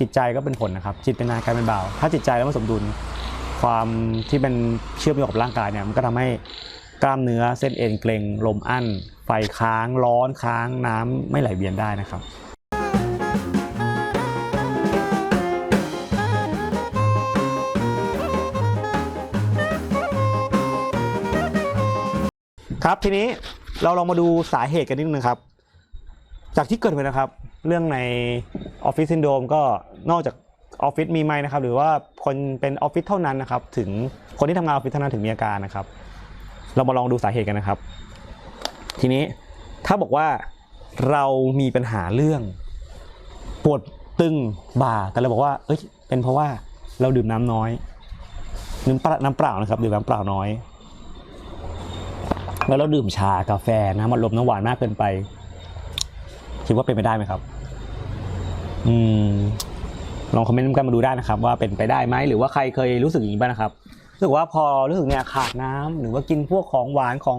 จิตใจก็เป็นผลนะครับ จิตเป็นนายกายเป็นบ่าว ถ้าจิตใจแล้วไม่สมดุล ความที่เป็นเชื่อมโยงกับร่างกายเนี่ยมันก็ทำให้กล้ามเนื้อเส้นเอ็นเกร็งลมอั้น ไฟค้างร้อนค้างน้ำไม่ไหลเวียนได้นะครับครับทีนี้เราลองมาดูสาเหตุกันนิดนึงครับ จากที่เกิดขึ้นะครับ เรื่องในออฟฟิศซินโดรมก็นอกจากออฟฟิศมีไหมนะครับ หรือว่าคนเป็นออฟฟิศเท่านั้นนะครับ ถึงคนที่ทำงานออฟฟิศเท่านั้นถึงมีอาการนะครับ เรามาลองดูสาเหตุกันนะครับ ทีนี้ถ้าบอกว่าเรามีปัญหาเรื่องปวดตึงบ่าแต่เราบอกว่า เอ้ยเป็นเพราะว่าเราดื่มน้ำน้อยน้ำเปล่าน้ำเปล่านะครับดื่มน้ำเปล่าน้อย แล้วเราดื่มชากาแฟน้ำมันลมน้ำหวานมากเกินไป คิดว่าเป็นไปได้ไหมครับ อืม ลองคอมเมนต์กันมาดูได้นะครับ ว่าเป็นไปได้ไหมหรือว่าใครเคยรู้สึกอย่างนี้บ้างนะครับรู้สึกว่าพอรู้สึกเนี่ยขาดน้ำหรือว่ากินพวกของหวานของ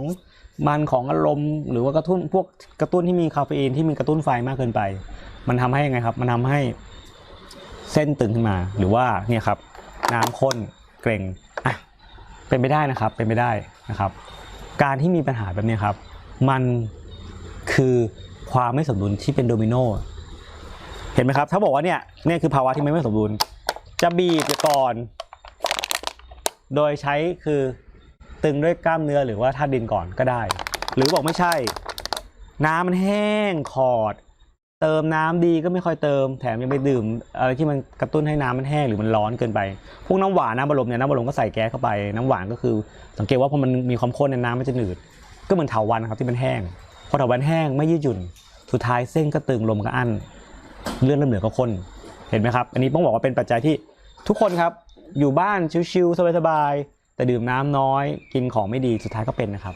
มันของอารมณ์ หรือว่ากระตุ้นพวกกระตุ้นที่มีคาเฟอีนที่มีกระตุ้นไฟมากเกินไป มันทำให้ยังไงครับ มันทำให้เส้นตึงขึ้นมา หรือว่าเนี่ยครับ น้ำข้นเกร็งอะเป็นไปได้นะครับ เป็นไปได้นะครับ การที่มีปัญหาแบบนี้ครับ มันคือ ความไม่สมดุลที่เป็นโดมิโนเห็นไหมครับ ถ้าบอกว่าเนี่ยเนี่ยคือภาวะที่ไม่สมดุล จะบีบก่อน โดยใช้คือตึงด้วยกล้ามเนื้อหรือว่าธาตุดินก่อนก็ได้ หรือบอกไม่ใช่ น้ำมันแห้งขอด เติมน้ำดีก็ไม่ค่อยเติม แถมยังไปดื่มอะไรที่มันกระตุ้นให้น้ำมันแห้งหรือมันร้อนเกินไป พวกน้ำหวานน้ำบัลลมเนี่ยน้ำบัลลมก็ใส่แก๊สเข้าไป น้ำหวานก็คือ สังเกตว่าพอมันมีความข้นในน้ำมันจะหนืด ก็เหมือนเถาวันครับที่มันแห้ง พอเถาวันแห้งไม่ยืดหยุ่น สุดท้ายเส้นก็ตึงลมก็อั้นเลือดเลือดเหนือก็ข้นเห็นไหมครับ อันนี้ต้องบอกว่าเป็นปัจจัยที่ทุกคนครับอยู่บ้านชิวๆสบายๆแต่ดื่มน้ำน้อย กินของไม่ดีสุดท้ายก็เป็นนะครับ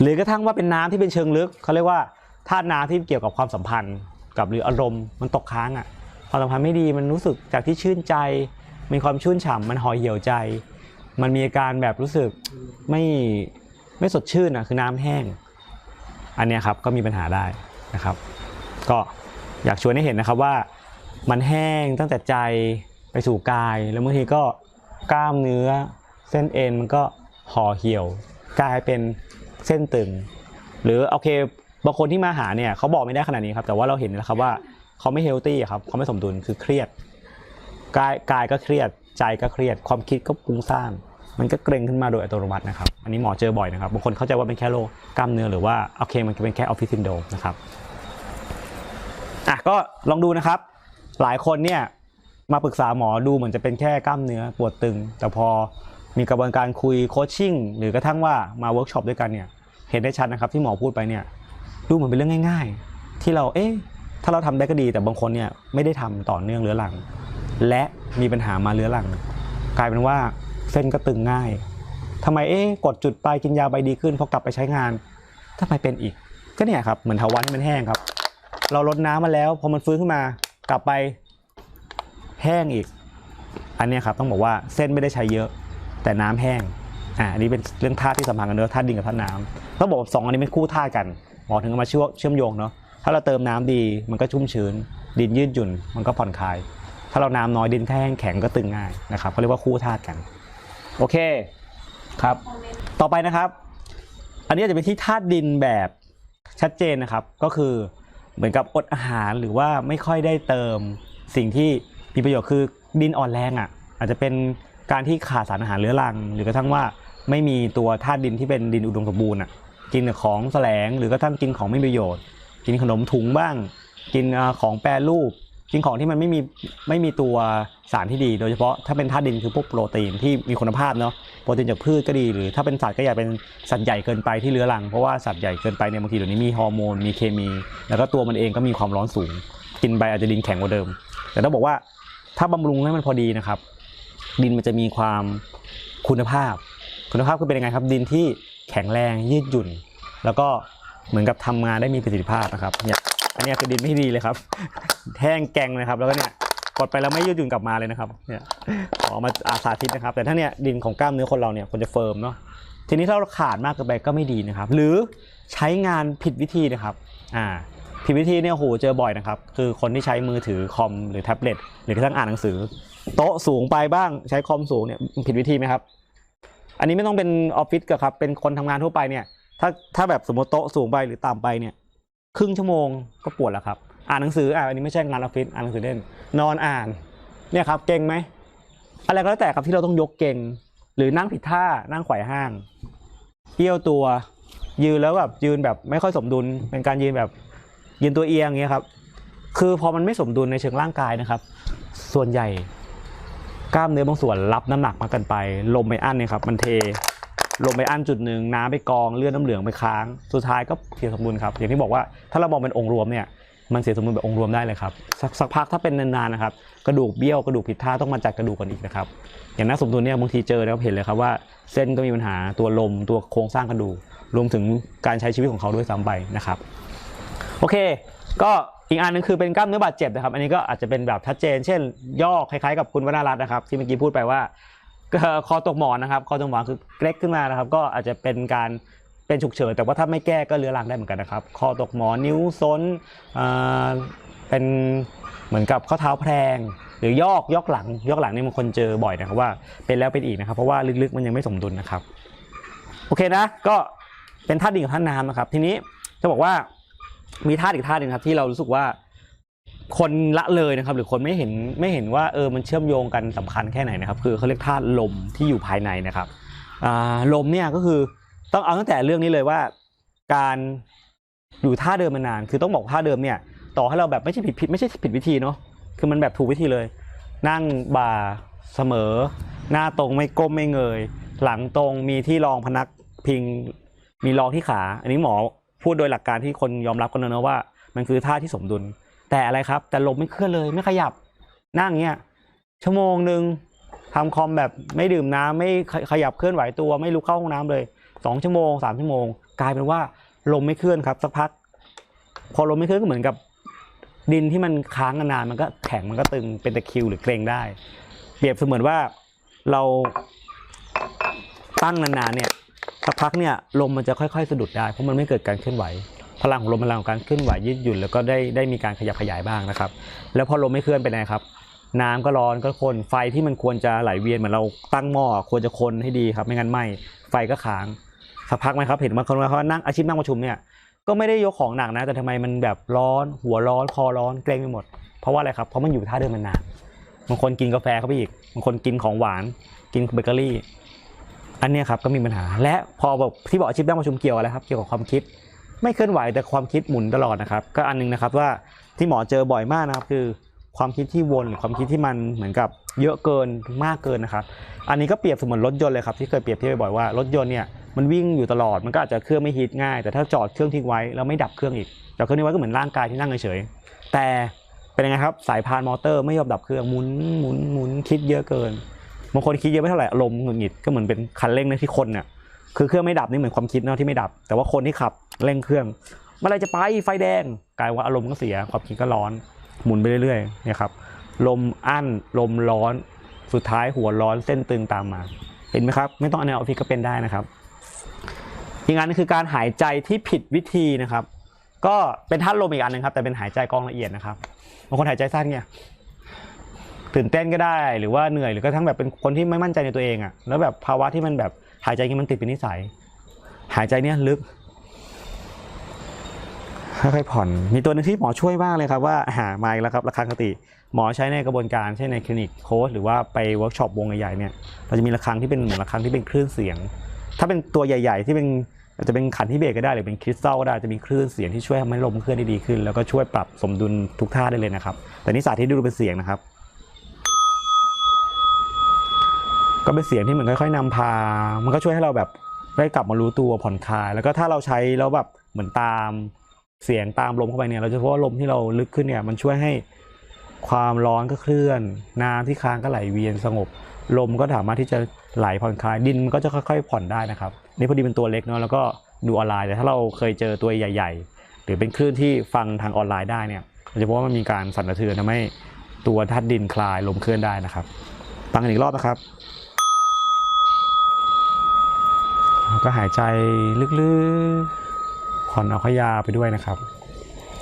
หรือกระทั่งว่าเป็นน้ำที่เป็นเชิงลึกเขาเรียกว่าธาตุน้ำที่เกี่ยวกับความสัมพันธ์ กับหรืออารมณ์มันตกค้างอะความสัมพันธ์ไม่ดีมันรู้สึกจากที่ชื่นใจ มีความชื่นฉ่ำมันห่อเหี่ยวใจ มันมีอาการแบบรู้สึกไม่ไม่สดชื่นอะคือน้ำแห้ง อันนี้ครับก็มีปัญหาได้นะครับ ก็อยากชวนให้เห็นนะครับว่ามันแห้งตั้งแต่ใจไปสู่กาย แล้วบางทีก็กล้ามเนื้อเส้นเอ็นมันก็ห่อเหี่ยว กลายเป็นเส้นตึง หรือโอเคบางคนที่มาหาเนี่ยเขาบอกไม่ได้ขนาดนี้ครับแต่ว่าเราเห็นนะครับว่าเขาไม่เฮลตี้ครับเขาไม่สมดุลคือเครียดกายกายก็เครียดใจก็เครียด ความคิดก็ปุ้งซ่าน มันก็เกร็งขึ้นมาโดยอัตโนมัตินะครับ อันนี้หมอเจอบ่อยนะครับ บางคนเข้าใจว่าเป็นแค่โรคกล้ามเนื้อหรือว่าโอเคมันเป็นแค่ออฟฟิศซินโดมนะครับ อะก็ลองดูนะครับ หลายคนเนี่ยมาปรึกษาหมอดูเหมือนจะเป็นแค่กล้ามเนื้อปวดตึง แต่พอมีกระบวนการคุยโคชชิ่งหรือกระทั่งว่ามาเวิร์กช็อปด้วยกันเนี่ยเห็นได้ชัดนะครับที่หมอพูดไปเนี่ยดูเหมือนเป็นเรื่องง่าย ๆ ที่เราเอ๊ะถ้าเราทำได้ก็ดีแต่บางคนเนี่ยไม่ได้ทำต่อเนื่องเรื้อรัง และมีปัญหามาเรื้อรัง กลายเป็นว่า เส้นก็ตึงง่ายทำไมเอ๊ะกดจุดไปกินยาไปดีขึ้นพอกลับไปใช้งานทำไมเป็นอีก ก็เนี่ยครับเหมือนเถาวันที่มันแห้งครับ เราลดน้ำมาแล้วพอมันฟื้นขึ้นมากลับไปแห้งอีก อันเนี้ยครับต้องบอกว่าเส้นไม่ได้ใช้เยอะ แต่น้ำแห้งอ่าอันนี้เป็นเรื่องธาตุที่สัมพันธ์กันเนอะธาตุดินกับธาตุน้ำต้องบอกสองอันนี้เป็นคู่ธาตุกันหมอถึงมาเชื่อมเชื่อมโยงเนาะถ้าเราเติมน้ำดีมันก็ชุ่มชื้น ดินยืดหยุ่นมันก็ผ่อนคลายถ้าเราน้ำน้อยดินแห้งแข็งก็ตึงง่ายนะครับเขาเรียกว่าคู่ธาตุกัน โอเคครับ ต่อไปนะครับ อันนี้จะเป็นที่ธาตุดินแบบชัดเจนนะครับ ก็คือเหมือนกับอดอาหารหรือว่าไม่ค่อยได้เติมสิ่งที่มีประโยชน์คือดินอ่อนแรงอะ อาจจะเป็นการที่ขาดสารอาหารเรื้อรัง หรือกระทั่งว่าไม่มีตัวธาตุดินที่เป็นดินอุดมสมบูรณ์อะกินของแสลงหรือกระทั่งกินของไม่ประโยชน์ กินขนมถุงบ้าง กินของแปรรูป กินของที่มันไม่มีไม่มีตัวสารที่ดี โดยเฉพาะถ้าเป็นธาตุดินคือพวกโปรตีนที่มีคุณภาพเนาะโปรตีนจากพืชก็ดี หรือถ้าเป็นสัตว์ก็อย่าเป็นสัตว์ใหญ่เกินไปที่เรื้อรังเพราะว่าสัตว์ใหญ่เกินไปเนี่ยบางทีเดี๋ยวนี้มีฮอร์โมนมีเคมี แล้วก็ตัวมันเองก็มีความร้อนสูง กินไปอาจจะดินแข็งกว่าเดิม แต่ต้องบอกว่าถ้าบำรุงให้มันพอดีนะครับ ดินมันจะมีความคุณภาพ คุณภาพคือเป็นยังไงครับดินที่แข็งแรงยืดหยุ่น แล้วก็เหมือนกับทำงานได้มีประสิทธิภาพนะครับ อันนี้คือดินไม่ดีเลยครับ แห้งแกงนะครับ แล้วก็เนี่ยกดไปแล้วไม่ยืดหยุ่นกลับมาเลยนะครับ เนี่ยขอมาอาสาธิตนะครับ แต่ถ้าเนี่ยดินของกล้ามเนื้อคนเราเนี่ยควรจะเฟิร์มเนาะ ทีนี้ถ้าเราขาดมากเกินไปก็ไม่ดีนะครับ หรือใช้งานผิดวิธีนะครับ อ่า ผิดวิธีเนี่ยโหเจอบ่อยนะครับ คือคนที่ใช้มือถือคอมหรือแท็บเล็ตหรือกระทั่งอ่านหนังสือ โต๊ะสูงไปบ้างใช้คอมสูงเนี่ยผิดวิธีไหมครับ อันนี้ไม่ต้องเป็นออฟฟิศก็ครับ เป็นคนทำงานทั่วไปเนี่ย ถ้าถ้าแบบสมมติโต๊ะสูงไปหรือต่ำไปเนี่ย ครึ่งชั่วโมงก็ปวดแล้วครับ อ่านหนังสืออะอันนี้ไม่ใช่งานออฟฟิศอ่านหนังสือเล่น นอนอ่าน เนี่ยครับ เก่งไหมอะไรก็แล้วแต่ครับที่เราต้องยกเก่ง หรือนั่งผิดท่านั่งไขว่ห้างเอี้ยวตัว ยืนแล้วแบบยืนแบบไม่ค่อยสมดุล เป็นการยืนแบบยืนตัวเอียงอย่างเงี้ยครับ คือพอมันไม่สมดุลในเชิงร่างกายนะครับ ส่วนใหญ่กล้ามเนื้อบางส่วนรับน้ำหนักมากเกินไป ลมไปอั้นเนี่ยครับ มันเท ลมไปอั้นจุดหนึ่งน้ำไปกองเลือดน้ำเหลืองไปค้าง สุดท้ายก็เสียสมดุลครับ อย่างที่บอกว่าถ้าเรามองเป็นองค์รวมเนี่ยมันเสียสมดุลแบบองค์รวมได้เลยครับสักสักพักถ้าเป็นนานๆนะครับกระดูกเบี้ยวกระดูกผิดท่าต้องมาจัดกระดูกกันอีกนะครับอย่างนักสมดุลเนี่ยบางทีเจอแล้วเห็นเลยครับว่าเส้นก็มีปัญหาตัวลมตัวโครงสร้างกระดูกรวมถึงการใช้ชีวิตของเขาด้วยซ้ำไปนะครับโอเค ก็อีกอันหนึงคือเป็นกล้ามเนื้อบาดเจ็บนะครับ อันนี้ก็อาจจะเป็นแบบชัดเจน เช่นย่อคล้ายๆกับคุณวนารัตน์นะครับ ที่เมื่อกี้พูดไปว่า คอตกหมอนนะครับคอตกหมอนคือเล็กขึ้นมานะครับ ก็อาจจะเป็นการเป็นฉุกเฉินแต่ว่าถ้าไม่แก้ก็เรื้อรังได้เหมือนกันนะครับคอตกหมอนนิ้วซ้นเป็นเหมือนกับข้อเท้าแพลงหรือยอกยอกหลังยอกหลังนี่บางคนเจอบ่อยนะครับว่าเป็นแล้วเป็นอีกนะครับ เพราะว่าลึกๆมันยังไม่สมดุลนะครับ โอเคนะ ก็เป็นท่าดินกับท่าน้ำนะครับ ทีนี้จะบอกว่ามีท่าอีกท่าหนึ่งครับที่เรารู้สึกว่า คนละเลยนะครับหรือคนไม่เห็นไม่เห็นว่าเออมันเชื่อมโยงกันสำคัญแค่ไหนนะครับคือเขาเรียกท่าลมที่อยู่ภายในนะครับลมเนี่ยก็คือต้องเอาตั้งแต่เรื่องนี้เลยว่า การอยู่ท่าเดิมมานาน คือต้องบอกท่าเดิมเนี่ยต่อให้เราแบบไม่ใช่ผิดผิดไม่ใช่ผิดวิธีเนาะคือมันแบบถูกวิธีเลย นั่งบ่าเสมอ หน้าตรงไม่ก้มไม่เงย หลังตรงมีที่รองพนักพิงมีรองที่ขา อันนี้หมอพูดโดยหลักการที่คนยอมรับกันนะว่า มันคือท่าที่สมดุล แต่อะไรครับ แต่ลมไม่เคลื่อนเลยไม่ขยับนั่งเงี้ยชั่วโมงหนึ่งทำคอมแบบไม่ดื่มน้ำไม่ขยับเคลื่อนไหวตัว ไม่ลุกเข้าห้องน้ำเลยสองชั่วโมงสามชั่วโมง กลายเป็นว่าลมไม่เคลื่อนครับ สักพัก พอลมไม่เคลื่อนก็เหมือนกับ ดินที่มันค้างนานๆมันก็แข็งมันก็ตึงเป็นตะคิวหรือเกรงได้ เปรียบเสมือนว่าเราตั้งนานๆเนี่ยสักพักเนี่ยลมมันจะค่อยๆ สะดุดได้เพราะมันไม่เกิดการเคลื่อนไหว พลังของลมพลังของการเคลื่อนไหวยืดหยุ่นแล้วก็ได้ได้มีการขยับขยายบ้างนะครับ แล้วพอลมไม่เคลื่อนเป็นไงครับ น้ำก็ร้อนก็คนไฟที่มันควรจะไหลเวียนเหมือนเราตั้งหม้อควรจะคนให้ดีครับ ไม่งั้นไหมไฟก็ค้างสักพักไหมครับเห็นบางคนว่าเขานั่งอาชีพนั่งประชุมเนี่ยก็ไม่ได้ยกของหนักนะ แต่ทำไมมันแบบร้อน หัวร้อนคอร้อนเกร็งไปหมด เพราะว่าอะไรครับเพราะมันอยู่ท่าเดิมมานานบางคนกินกาแฟเข้าไปอีกบางคนกินของหวานกินเบเกอรี่อันเนี้ยครับก็มีปัญหา และพอแบอกที่บอกอาชีพนั่งประชุมเกี่ยวอะไรครับ เกี่ยวกับความคิด ไม่เคลื่อนไหวแต่ความคิดหมุนตลอดนะครับ ก็อันนึงนะครับว่าที่หมอเจอบ่อยมากนะครับ คือความคิดที่วนความคิดที่มันเหมือนกับเยอะเกินมากเกินนะครับ อันนี้ก็เปรียบเสมือนรถยนต์เลยครับที่เคยเปรียบเทียบบ่อยว่ารถยนต์เนี่ยมันวิ่งอยู่ตลอดมันก็อาจจะเครื่องไม่ฮีทง่าย แต่ถ้าจอดเครื่องทิ้งไว้แล้วไม่ดับเครื่องอีกจอดเครื่องทิ้งไว้ก็เหมือนร่างกายที่นั่งเฉยๆแต่เป็นยังไงครับสายพานมอเตอร์ไม่ยอมดับเครื่องหมุนหมุนหมุนคิดเยอะเกินบางคนคิดเยอะไม่เท่าไหร่อารมณ์หงุดหงิดก็เหมือนเป็นคันเร่งในที่คนเนี่ย คือเครื่องไม่ดับนี่เหมือนความคิดเนาะที่ไม่ดับ แต่ว่าคนที่ขับเร่งเครื่องเมื่อไรจะไปไฟแดงกลายว่าอารมณ์ก็เสียความคิดก็ร้อน หมุนไปเรื่อยๆนี่ครับลมอั้นลมร้อนสุดท้ายหัวร้อนเส้นตึงตามมา เห็นไหมครับ ไม่ต้องอันในออฟฟิศก็เป็นได้นะครับอีกอันนึงคือการหายใจที่ผิดวิธีนะครับ ก็เป็นท่าลมอีกอันหนึงครับ แต่เป็นหายใจกองละเอียดนะครับบางคนหายใจสั้นเนี่ยตื่นเต้นก็ได้หรือว่าเหนื่อยหรือกระทั่งแบบเป็นคนที่ไม่มั่นใจในตัวเองอะ่ะแล้วแบบภาวะที่มันแบบ หายใจอย่างนี้มันติดเป็นนิสัย หายใจเนี่ยลึกค่อยๆผ่อน มีตัวหนึงที่หมอช่วยมากเลยครับว่าหามาอีกแล้วครับราคาคติ หมอใช้ในกระบวนการเช่นในคลินิกโค้ชหรือว่าไปเวิร์กช็อปวงใหญ่ๆเนี่ยเราจะมีระฆังที่เป็นเหมือนระฆังที่เป็นคลื่นเสียง ถ้าเป็นตัวใหญ่ ๆ ที่เป็นอาจจะเป็นขันที่เบรกก็ได้หรือเป็นคริสตัลก็ได้จะมีคลื่นเสียงที่ช่วยทำให้ลมเคลื่อนได้ดีขึ้น แล้วก็ช่วยปรับสมดุลทุกท่าได้เลยนะครับ แต่นี่สาธิตดูเป็นเสียงนะครับ ก็เป็นเสียงที่เหมือนค่อยๆนำพา มันก็ช่วยให้เราแบบได้กลับมารู้ตัวผ่อนคลาย แล้วก็ถ้าเราใช้แล้วแบบเหมือนตามเสียงตามลมเข้าไปเนี่ย เราจะพบว่าลมที่เราลึกขึ้นเนี่ย มันช่วยให้ความร้อนก็เคลื่อน น้ำที่ค้างก็ไหลเวียนสงบ ลมก็สามารถที่จะไหลผ่อนคลาย ดินมันก็จะค่อยๆ ผ่อนได้นะครับ นี่พอดีเป็นตัวเล็กเนาะแล้วก็ดูออนไลน์แต่ถ้าเราเคยเจอตัวใหญ่ ๆ หรือเป็นคลื่นที่ฟังทางออนไลน์ได้เนี่ยเราจะพบว่ามันมีการสั่นสะเทือนทำให้ตัวธาตุดินคลายลมเคลื่อนได้นะครับฟังกันอีกรอบนะครับ แล้ว ก็หายใจลึกๆผ่อนเอาขยาไปด้วยนะครับ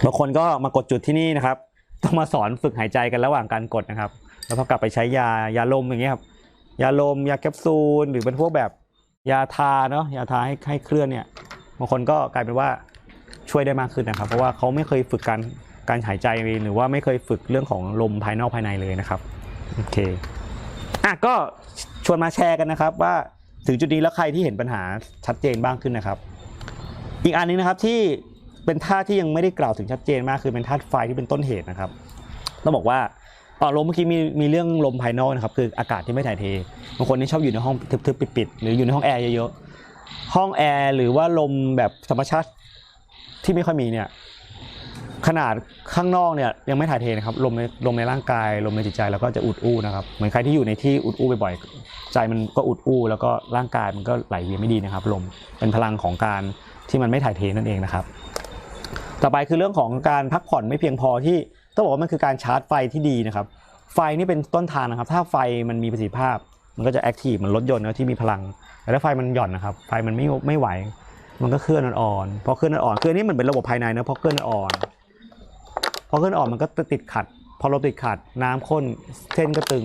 บางคนก็มากดจุดที่นี่นะครับ ต้องมาสอนฝึกหายใจกันระหว่างการกดนะครับ แล้วพอกลับไปใช้ยายาลมอย่างเงี้ยครับยาลมยาแคปซูลหรือเป็นพวกแบบยาทาเนาะยาทาให้ให้เคลื่อนเนี่ยบางคนก็กลายเป็นว่าช่วยได้มากขึ้นนะครับ เพราะว่าเขาไม่เคยฝึกการการหายใจหรือว่าไม่เคยฝึกเรื่องของลมภายนอกภายในเลยนะครับโอเคอะก็ชวนมาแชร์กันนะครับว่า ถึงจุดนี้แล้วใครที่เห็นปัญหาชัดเจนบ้างขึ้นนะครับ อีกอันนึงนะครับที่เป็นธาที่ยังไม่ได้กล่าวถึงชัดเจนมากคือเป็นธาตุไฟที่เป็นต้นเหตุนะครับต้องบอกว่าอ๋อลมเมื่อกี้มีมีเรื่องลมภายนอกนะครับคืออากาศที่ไม่ถ่ายเทบางคนที่ชอบอยู่ในห้องทึบๆปิดๆหรืออยู่ในห้องแอร์เยอะๆห้องแอร์หรือว่าลมแบบธรรมชาติที่ไม่ค่อยมีเนี่ยขนาดข้างนอกเนี่ยยังไม่ถ่ายเทนะครับลมในลมในร่างกายลมในจิตใจแล้วก็จะอุดอู้นะครับเหมือนใครที่อยู่ในที่อุดอู้บ่อย ใจมันก็อุดอู้แล้วก็ร่างกายมันก็ไหลเวียนไม่ดีนะครับลมเป็นพลังของการที่มันไม่ถ่ายเทนั่นเองนะครับ ต่อไปคือเรื่องของการพักผ่อนไม่เพียงพอที่ต้องบอกว่ามันคือการชาร์จไฟที่ดีนะครับ ไฟนี่เป็นต้นทางนะครับ ถ้าไฟมันมีประสิทธิภาพ มันก็จะแอคทีฟมันรถยนต์นะที่มีพลัง แต่ถ้าไฟมันหย่อนนะครับ ไฟมันไม่ไม่ไหว มันก็เคลื่อนอ่อนๆพอเคลื่อนอ่อนคืออนนี่มันเป็นระบบภายในนะพอเคลื่อนอ่อนพอเคลื่อนอ่อนมันก็ติดขัด พอเรถติดขัดน้ำข้นเส้นก็ตึง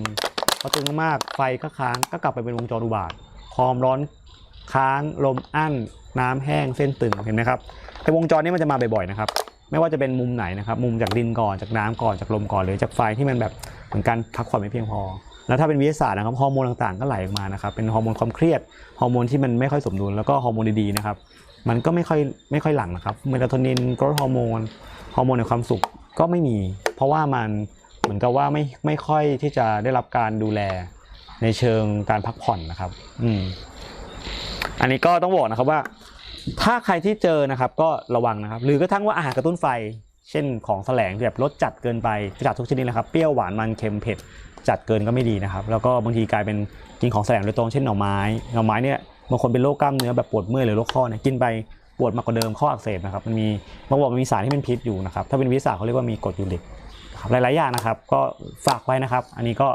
อตึงมากๆไฟก็ค้างก็กลับไปเป็นวงจรอุบาทความร้อนค้างลมอั้น น้ำแห้งเส้นตึงเห็นไหมครับแต่วงจรนี้มันจะมาบ่อยๆนะครับไม่ว่าจะเป็นมุมไหนนะครับ มุมจากดินก่อนจากน้ำก่อนจากลมก่อนหรือจากไฟที่มันแบบเหมือนการพักผ่อนไม่เพียงพอ แล้วถ้าเป็นวิทยาศาสตร์นะครับฮอร์โมนต่างๆ ก็ไหลออกมานะครับเป็นฮอร์โมนความเครียดฮอร์โมนที่มันไม่ค่อยสมดุลแล้วก็ฮอร์โมนดีๆนะครับมันก็ไม่ค่อยไม่ค่อยหลั่งนะครับเมลาโทนินกรทฮอร์โมนฮอร์โมนในความสุขก็ไม่มี เพราะว่ามัน เหมือนกับว่าไม่ไม่ค่อยที่จะได้รับการดูแลในเชิงการพักผ่อนนะครับ อืม อันนี้ก็ต้องบอกนะครับว่า ถ้าใครที่เจอนะครับ ก็ระวังนะครับ หรือกระทั่งว่าอาหารกระตุ้นไฟ เช่นของแสลงแบบรสจัดเกินไปจัดทุกชนิดนะครับ เปรี้ยวหวานมันเค็มเผ็ดจัดเกินก็ไม่ดีนะครับ แล้วก็บางทีกลายเป็นกินของแสลงโดยตรงเช่นหน่อไม้หน่อไม้เนี่ยบางคนเป็นโรคกล้ามเนื้อแบบปวดเมื่อยหรือโรคข้อเนี่ยกินไปปวดมากกว่าเดิมข้ออักเสบนะครับมันมีบางบอกมันมีสารที่เป็นพิษอยู่นะครับถ้าเป็นวิทยาเขาเรียกว่ามีกรดยูริก หลายๆอย่างนะครับ ก็ฝากไว้นะครับ อันนี้ก็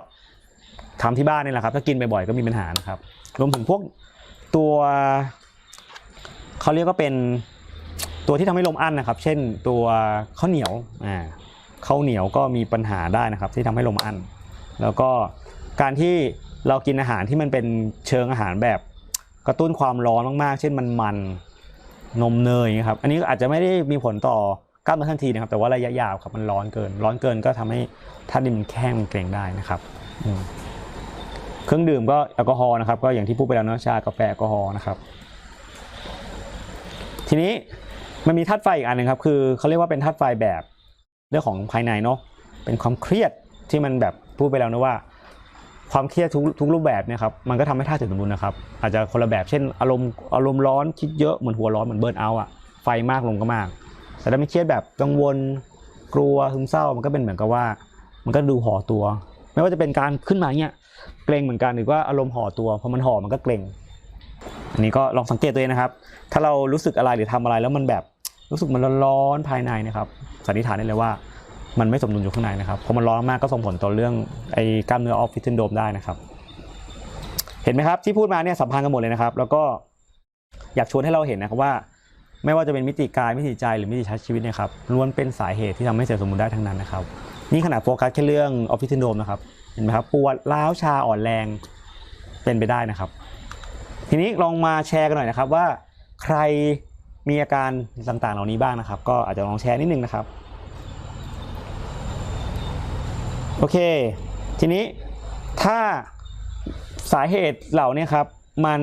ทำที่บ้านนี่แหละครับ ถ้ากินบ่อยๆก็มีปัญหานะครับ รวมถึงพวกตัวเขาเรียกว่าเป็นตัวที่ทำให้ลมอั้นนะครับ เช่นตัวข้าวเหนียวอ่าข้าวเหนียวก็มีปัญหาได้นะครับ ที่ทำให้ลมอั้นแล้วก็การที่เรากินอาหารที่มันเป็นเชิงอาหารแบบกระตุ้นความร้อนมากๆ เช่นมันมันนมเนยอย่างเงี้ยครับ อันนี้อาจจะไม่ได้มีผลต่อ กล้ามเนื้อทันทีนะครับ แต่ว่าระยะยาวครับมันร้อนเกิน ร้อนเกินก็ทำให้ท่าตุดินมันแข้งมันเกร็งได้นะครับเครื่องดื่มก็แอลกอฮอล์นะครับ ก็อย่างที่พูดไปแล้วเนะชากาแฟแอลกอฮอล์นะครับ ทีนี้มันมีธาตุไฟอีกอันหนึ่งครับคือเขาเรียกว่าเป็นธาตุไฟแบบเรื่องของภายในเนาะเป็นความเครียดที่มันแบบพูดไปแล้วนะว่า ความเครียดทุกทุกรูปแบบเนี่ยครับมันก็ทำให้ธาตุเสื่อมสมดุลนะครับ อาจจะคนละแบบเช่น อารมณ์อารมณ์ร้อนคิดเยอะเหมือนหัวร้อนเหมือนเบิร์นเอาอะไฟมากลงก็มาก แต่ถ้าไม่เครียดแบบกังวลกลัวซึมเศร้ามันก็เป็นเหมือนกับว่า มันก็ดูห่อตัว ไม่ว่าจะเป็นการขึ้นมาเนี่ยเกรงเหมือนกันหรือว่าอารมณ์ห่อตัวพอมันห่อมันก็เกรงอันนี้ก็ลองสังเกตตัวเองนะครับ ถ้าเรารู้สึกอะไรหรือทำอะไรแล้วมันแบบรู้สึกมันร้อนๆภายในนะครับสันนิษฐานได้เลยว่ามันไม่สมดุลอยู่ข้างในนะครับพอมันร้อนมากก็ส่งผลต่อเรื่องไอ้กล้ามเนื้อออฟฟิศซินโดมได้นะครับ เห็นไหมครับที่พูดมาเนี่ยสัมพันธ์กันหมดเลยนะครับ แล้วก็อยากชวนให้เราเห็นนะครับว่า ไม่ว่าจะเป็นมิติกายมิติใจหรือมิติใช้ชีวิตเนะครับล้วนเป็นสาเหตุที่ทำให้เสียสมดุลได้ทั้งนั้นนะครับ นี่ขนาดโฟกัสแค่เรื่องออฟฟิศซินโดรมนะครับเห็นไหมครับปวดร้าวชาอ่อนแรงเป็นไปได้นะครับ ทีนี้ลองมาแชร์กันหน่อยนะครับว่าใครมีอาการต่างๆ เหล่านี้บ้างนะครับ ก็อาจจะลองแชร์นิดนึงนะครับ โอเค ทีนี้ถ้าสาเหตุเหล่านี้ครับ มัน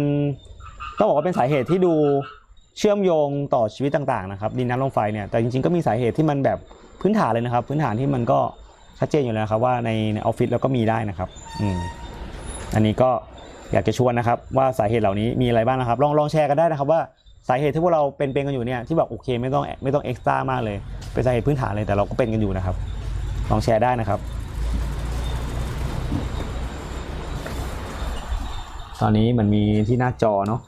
ต้องบอกว่าเป็นสาเหตุที่ดู เชื่อมโยงต่อชีวิตต่างๆนะครับดินน้ำลมไฟเนี่ยแต่จริงๆก็มีสาเหตุที่มันแบบพื้นฐานเลยนะครับ พื้นฐานที่มันก็ชัดเจนอยู่แล้วครับว่าในออฟฟิศเราก็มีได้นะครับอืมอันนี้ก็อยากจะชวนนะครับ ว่าสาเหตุเหล่านี้มีอะไรบ้างนะครับ ลองลองแชร์กันได้นะครับว่าสาเหตุที่พวกเราเป็นเป็นกันอยู่เนี่ยที่แบบโอเคไม่ต้องไม่ต้องเอ็กซ์ตร้ามากเลย เป็นสาเหตุพื้นฐานเลยแต่เราก็เป็นกันอยู่นะครับ ลองแชร์ได้นะครับ ตอนนี้มันมีที่หน้าจอเนาะ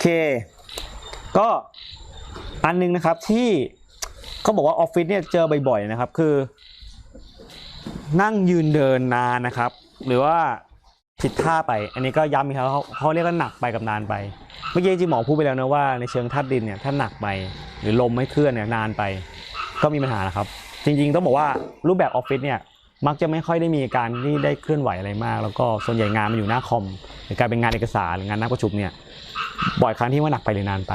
เค ก็อันหนึงนะครับที่เขาบอกว่าออฟฟิศเนี่ยเจอบ่อยๆนะครับ คือ นั่งยืนเดินนานนะครับ หรือว่าผิดท่าไป อันนี้ก็ย้ำอีกครับเขาเขาเรียกว่าหนักไปกับนานไป เมื่อกี้จริงหมอพูดไปแล้วนะว่าในเชิงธาตุดินเนี่ยถ้าหนักไป หรือลมไม่เคลื่อนเนี่ยนานไป ก็มีปัญหานะครับ จริง ๆ ต้องบอกว่ารูปแบบออฟฟิศเนี่ย มักจะไม่ค่อยได้มีการที่ได้เคลื่อนไหวอะไรมาก แล้วก็ส่วนใหญ่งานมันอยู่หน้าคอมหรือการเป็นงานเอกสารหรืองานหนักประชุมเนี่ยบ่อยครั้งที่ว่าหนักไปหรือนานไป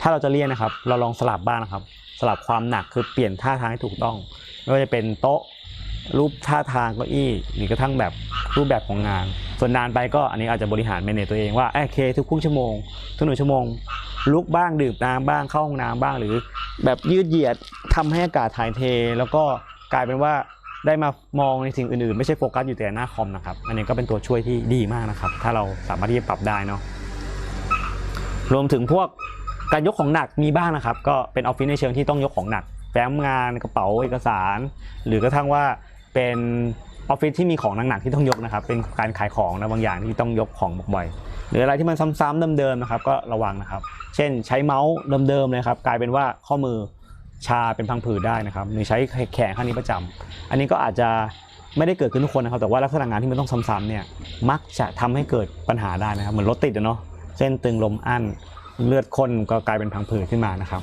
ถ้าเราจะเลี่ยนนะครับ เราลองสลับบ้างนะครับ สลับความหนักคือเปลี่ยนท่าทางให้ถูกต้อง ไม่ว่าจะเป็นโต๊ะรูปท่าทางเก้าอี้หรือกระทั่งแบบรูปแบบของงาน ส่วนนานไปก็อันนี้อาจจะบริหารเมเนจตัวเองว่าโอเคทุกครึ่งชั่วโมงทุกหนึ่งชั่วโมง ลุกบ้างดื่มน้ำบ้างเข้าห้องน้ำบ้าง หรือแบบยืดเหยียดทำให้อากาศถ่ายเท แล้วก็กลายเป็นว่า ได้มามองในสิ่งอื่นๆ ไม่ใช่โฟกัสอยู่แต่หน้าคอมนะครับ อันนี้ก็เป็นตัวช่วยที่ดีมากนะครับ ถ้าเราสามารถที่จะปรับได้เนาะรวมถึงพวกการยกของหนักมีบ้างนะครับ ก็เป็นออฟฟิศในเชิงที่ต้องยกของหนักแฟ้มงานกระเป๋าเอกสาร หรือกระทั่งว่าเป็นออฟฟิศที่มีของหนักๆที่ต้องยกนะครับ เป็นการขายของนะบางอย่างที่ต้องยกของบ่อยๆหรืออะไรที่มันซ้ำๆเดิมๆนะครับ ก็ระวังนะครับ เช่นใช้เมาส์เดิมๆเลยครับ กลายเป็นว่าข้อมือ ชาเป็นพังผืดได้นะครับหรือใช้แขนข้างนี้ประจำอันนี้ก็อาจจะไม่ได้เกิดขึ้นทุกคนนะครับ แต่ว่าลักษณะงานที่มันต้องซ้ำๆเนี่ยมักจะทำให้เกิดปัญหาได้นะครับ เหมือนรถติดอะเนาะเส้นตึงลมอั้นเลือดข้นก็กลายเป็นพังผืดขึ้นมานะครับ